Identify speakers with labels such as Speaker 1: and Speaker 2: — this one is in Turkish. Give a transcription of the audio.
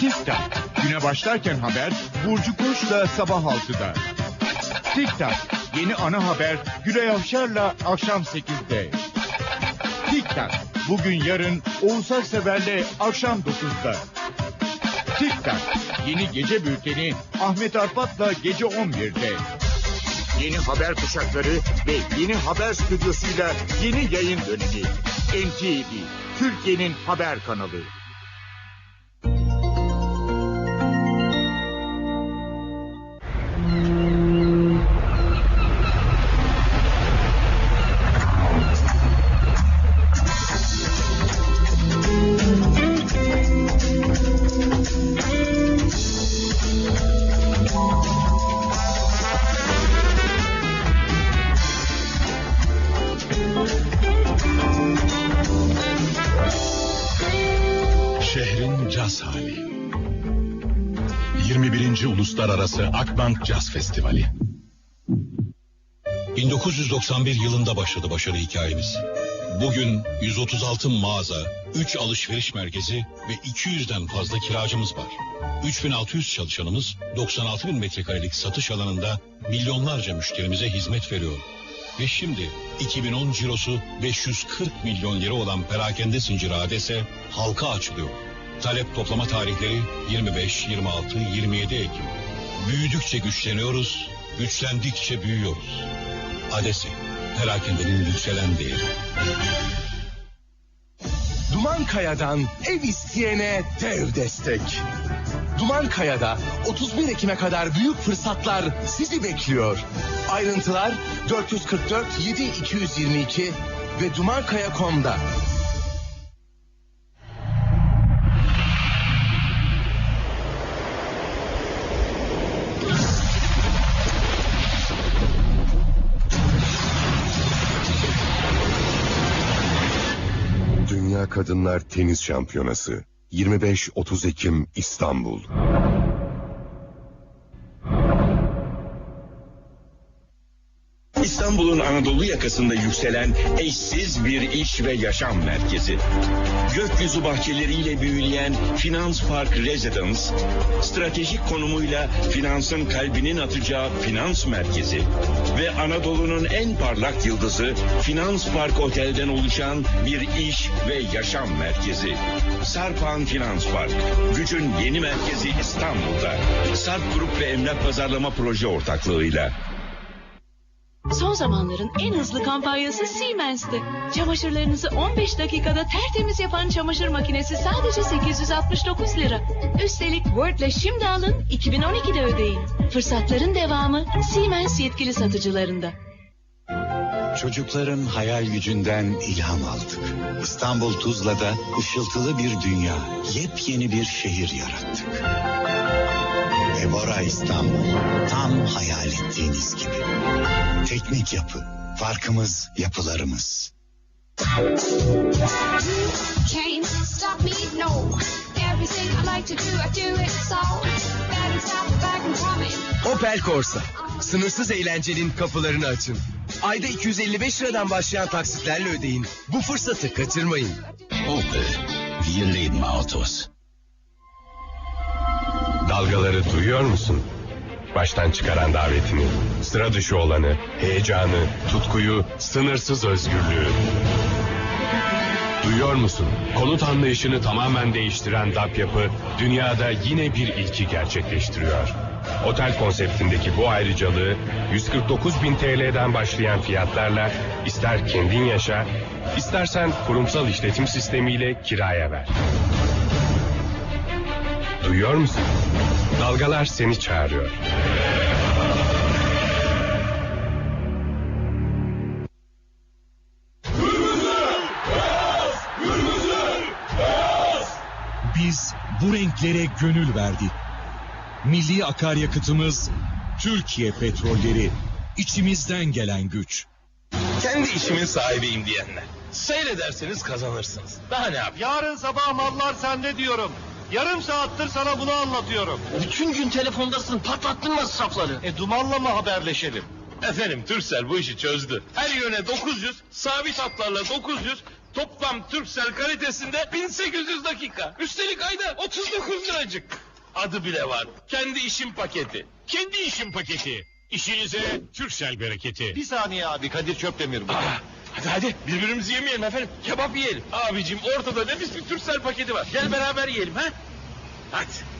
Speaker 1: Tik tak. Güne başlarken haber Burcu Koç'la sabah 6'da. Tik tak. Yeni ana haber Gülay Avşar'la akşam 8'de. Tik tak. Bugün yarın Oğuz Aksever'le akşam 9'da. Tik tak. Yeni gece bülteni Ahmet Arfat'la gece 11'de. Yeni haber kuşakları ve yeni haber stüdyosuyla yeni yayın dönemi. NTV, Türkiye'nin haber kanalı.
Speaker 2: Hali. 21. Uluslararası Akbank Caz Festivali.
Speaker 3: 1991 yılında başladı başarı hikayemiz. Bugün 136 mağaza, 3 alışveriş merkezi ve 200'den fazla kiracımız var. 3600 çalışanımız 96 bin metrekarelik satış alanında milyonlarca müşterimize hizmet veriyor. Ve şimdi 2010 cirosu 540 milyon lira olan perakende zinciri adese halka açılıyor. Talep toplama tarihleri 25, 26, 27 Ekim. Büyüdükçe güçleniyoruz, güçlendikçe büyüyoruz. Adese, perakendenin yükselen değeri.
Speaker 4: Duman Kaya'dan ev isteyene dev destek. Duman Kaya'da 31 Ekim'e kadar büyük fırsatlar sizi bekliyor. Ayrıntılar 444 7222 ve dumankaya.com'da.
Speaker 5: Dünya Kadınlar Tenis Şampiyonası 25-30 Ekim İstanbul.
Speaker 6: İstanbul'un Anadolu yakasında yükselen eşsiz bir iş ve yaşam merkezi. Gökyüzü bahçeleriyle büyüleyen Finans Park Residence, stratejik konumuyla finansın kalbinin atacağı finans merkezi ve Anadolu'nun en parlak yıldızı Finans Park Otel'den oluşan bir iş ve yaşam merkezi. Sarpan Finans Park, gücün yeni merkezi İstanbul'da. Sarp Grup ve Emlak Pazarlama Proje ortaklığıyla.
Speaker 7: Son zamanların en hızlı kampanyası Siemens'ti. Çamaşırlarınızı 15 dakikada tertemiz yapan çamaşır makinesi sadece 869 lira. Üstelik Word'le şimdi alın 2012'de ödeyin. Fırsatların devamı Siemens yetkili satıcılarında.
Speaker 8: Çocukların hayal gücünden ilham aldık. İstanbul Tuzla'da ışıltılı bir dünya, yepyeni bir şehir yarattık. Evora İstanbul, tam hayal ettiğiniz gibi. Teknik yapı, farkımız yapılarımız.
Speaker 4: Opel Corsa. Sınırsız eğlencenin kapılarını açın. Ayda 255 liradan başlayan taksitlerle ödeyin. Bu fırsatı kaçırmayın.
Speaker 3: Opel, wir leben Autos.
Speaker 5: Dalgaları duyuyor musun? Baştan çıkaran davetini, sıra dışı olanı, heyecanı, tutkuyu, sınırsız özgürlüğü. Duyuyor musun? Konut anlayışını tamamen değiştiren DAP yapı dünyada yine bir ilki gerçekleştiriyor. Otel konseptindeki bu ayrıcalığı 149 bin TL'den başlayan fiyatlarla ister kendin yaşa, istersen kurumsal işletim sistemiyle kiraya ver. Duyuyor musun? Dalgalar seni çağırıyor.
Speaker 2: Biz bu renklere gönül verdik. Milli akaryakıtımız Türkiye petrolleri. içimizden gelen güç.
Speaker 4: Kendi işimin sahibiyim diyenler. Seyrederseniz kazanırsınız. Daha ne yap?
Speaker 9: Yarın sabah mallar sende diyorum. Yarım saattir sana bunu anlatıyorum.
Speaker 4: Bütün gün telefondasın. Patlattın masrafları.
Speaker 9: E dumanla mı haberleşelim?
Speaker 4: Efendim Türksel bu işi çözdü. Her yöne 900, sabit hatlarla 900,
Speaker 10: Toplam Türksel kalitesinde 1800 dakika. Üstelik ayda 39 liracık. Adı bile var. Kendi işim paketi.
Speaker 5: Kendi işin paketi. İşinize Türksel bereketi.
Speaker 9: Bir saniye abi Kadir Çöpdemir bu.
Speaker 10: Aa, hadi hadi birbirimizi yemeyelim efendim. Kebap yiyelim. Abicim ortada nefis bir Türksel paketi var. Gel beraber yiyelim ha. Hadi.